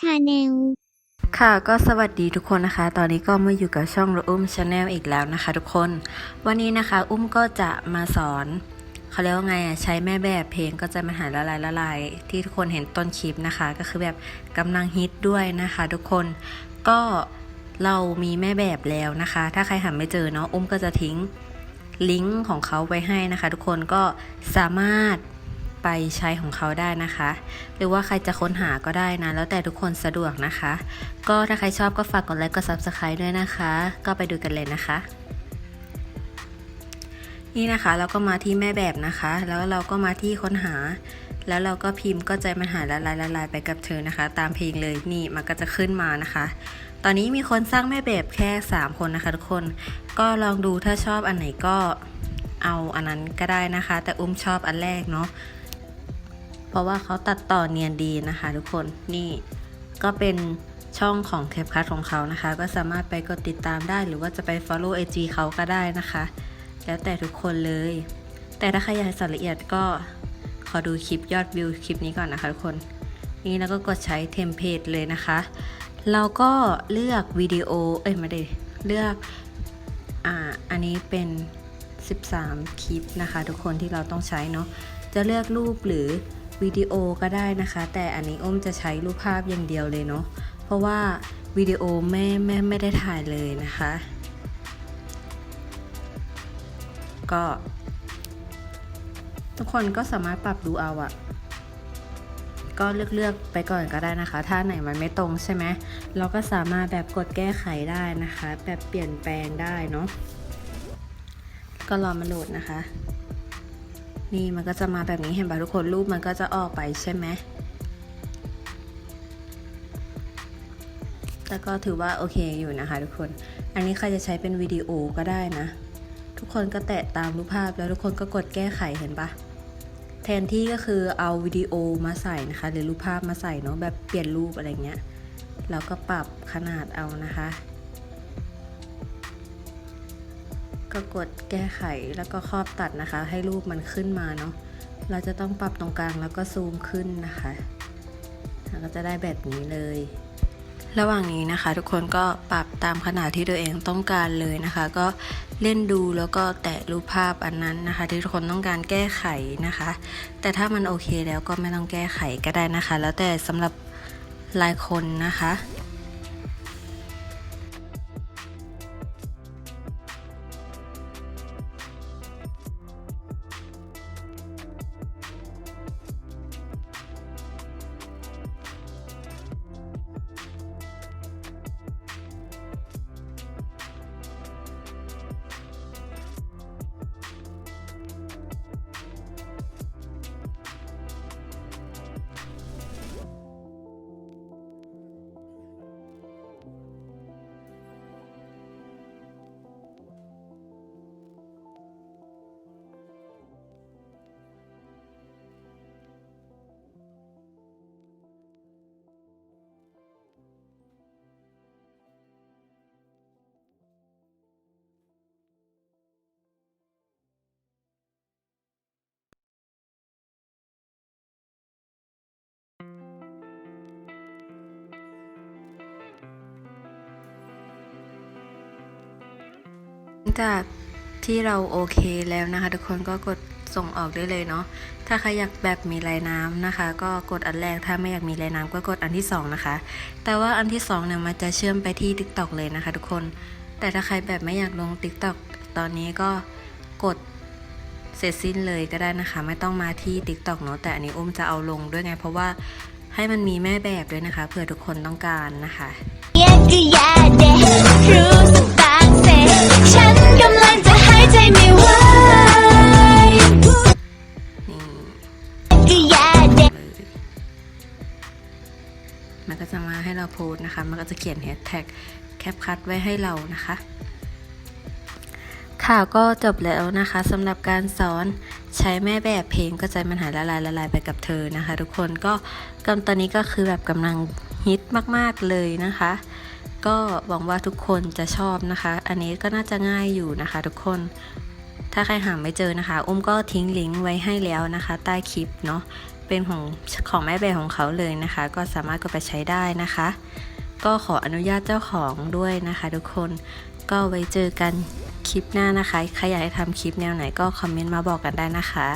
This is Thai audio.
ชาแนลค่ะก็สวัสดีทุกคนนะคะ ตอนนี้ก็มาอยู่กับช่องระอุ้มชาแนลอีกแล้วนะคะ ทุกคน วันนี้นะคะ อุ้มก็จะมาสอนเขาเรียกว่าไงอะใช้แม่แบบเพลงก็จะมาหาละลายละลายที่ทุกคนเห็นต้นคลิปนะคะ ก็คือแบบกำลังฮิตด้วยนะคะ ทุกคนก็เรามีแม่แบบแล้วนะคะ ถ้าใครหาไม่เจอเนาะอุ้มก็จะทิ้งลิงก์ของเขาไว้ให้นะคะ ทุกคนก็สามารถ ไปใช้ของเขาได้นะคะ หรือว่าใครจะค้นหาก็ได้นะ แล้วแต่ทุกคนสะดวกนะคะ ก็ถ้าใครชอบก็ฝากกดไลค์กด subscribe ด้วยนะคะ ก็ไปดูกันเลยนะคะ นี่นะคะเราก็มาที่แม่แบบนะคะ แล้วเราก็มาที่ค้นหา แล้วเราก็พิมพ์ก็ใจมันหายละลายละลายไปกับเธอนะคะ ตามเพลงเลยนี่มันก็จะขึ้นมานะคะ ตอนนี้มีคนสร้างแม่แบบแค่ 3 คนนะคะ ทุกคนก็ลองดูถ้าชอบอันไหนก็เอาอันนั้นก็ได้นะคะ แต่อุ้มชอบอันแรกเนาะ เพราะว่าเขาตัดต่อเนียนดีนะคะทุกคนนี่ก็เป็นช่องของ c a p c u t ของเขานะคะ ก็สามารถไปกดติดตามได้หรือว่าจะไป follow IG เขาก็ได้นะคะ แล้วแต่ทุกคนเลย แต่ถ้าใครอยากสารละเอียดก็ขอดูคลิปยอดวิวคลิปนี้ก่อนนะคะทุกคน นี่แล้วก็กดใช้เทมเพลตเลยนะคะ เราก็เลือกวิดีโอเอ้ยไม่ได้เลือกอ่าอันนี้เป็น 13 คลิปนะคะ ทุกคนที่เราต้องใช้เนาะจะเลือกรูปหรือ วิดีโอก็ได้นะคะ แต่อันนี้อ้มจะใช้รูปภาพอย่างเดียวเลยเนาะเพราะว่าวิดีโอแม่แม่ไม่ได้ถ่ายเลยนะคะ ก็ ทุกคนก็สามารถปรับดูเอาอะก็เลือกเลือกๆไปก่อนก็ได้นะคะ ถ้าไหนมันไม่ตรงใช่ไหมเราก็สามารถแบบกดแก้ไขได้นะคะ แบบเปลี่ยนแปลงได้เนาะก็รอมาโหลดนะคะ นี่มันก็จะมาแบบนี้เห็นป่ะทุกคนรูปมันก็จะออกไปใช่ไหมแต่ก็ถือว่าโอเคอยู่นะคะทุกคน อันนี้ใครจะใช้เป็นวิดีโอก็ได้นะ ทุกคนก็แตะตามรูปภาพแล้วทุกคนก็กดแก้ไขเห็นปะแทนที่ก็คือเอาวิดีโอมาใส่นะคะ หรือรูปภาพมาใส่เนาะแบบเปลี่ยนรูปอะไรเงี้ยเราก็ปรับขนาดเอานะคะ ก็กดแก้ไขแล้วก็ครอบตัดนะคะ ให้รูปมันขึ้นมาเนาะเราจะต้องปรับตรงกลางแล้วก็ซูมขึ้นนะคะแล้วก็จะได้แบบนี้เลย ระหว่างนี้นะคะ ทุกคนก็ปรับตามขนาดที่ตัวเองต้องการเลยนะคะ ก็เล่นดูแล้วก็แตะรูปภาพอันนั้นนะคะ ที่ทุกคนต้องการแก้ไขนะคะ แต่ถ้ามันโอเคแล้วก็ไม่ต้องแก้ไขก็ได้นะคะ แล้วแต่สำหรับหลายคนนะคะ จากที่เราโอเคแล้วนะคะ ทุกคนก็กดส่งออกได้เลยเนาะถ้าใครอยากแบบมีลายน้ำนะคะ ก็กดอันแรกถ้าไม่อยากมีลายน้ำก็กดอันที่สองนะคะ แต่ว่าอันที่สองเนี่ยมันจะเชื่อมไปที่ t ิ k t o k เลยนะคะ ทุกคน แต่ถ้าใครแบบไม่อยากลง t ิ k t o k ตอนนี้ก็กดเสร็จสิ้นเลยก็ได้นะคะ ไม่ต้องมาที่ t ิ k t o k เนาะแต่อันนี้อุ้มจะเอาลงด้วยไง เพราะว่าให้มันมีแม่แบบด้วยนะคะเผื่อทุกคนต้องการนะคะ ไม่ไหวมันก็จะมาให้เราโพสนะคะ มันก็จะเขียนแฮชแท็กแคปคัดไว้ให้เรานะคะ ค่ะก็จบแล้วนะคะสำหรับการสอนใช้แม่แบบเพลงก็ใจมันหายละลายละลายไปกับเธอนะคะ ทุกคนก็กำตอนนี้ก็คือแบบกำลังฮิตมาก ๆ เลยนะคะ ก็หวังว่าทุกคนจะชอบนะคะ อันนี้ก็น่าจะง่ายอยู่นะคะทุกคน ถ้าใครหาไม่เจอนะคะ อุ้มก็ทิ้งลิงก์ไว้ให้แล้วนะคะ ใต้คลิปเนาะ เป็นของของแม่แบบของเขาเลยนะคะ ก็สามารถก็ไปใช้ได้นะคะ ก็ขออนุญาตเจ้าของด้วยนะคะ ทุกคน ก็ไว้เจอกันคลิปหน้านะคะ ใครอยากให้ทำคลิปแนวไหนก็คอมเมนต์มาบอกกันได้นะคะ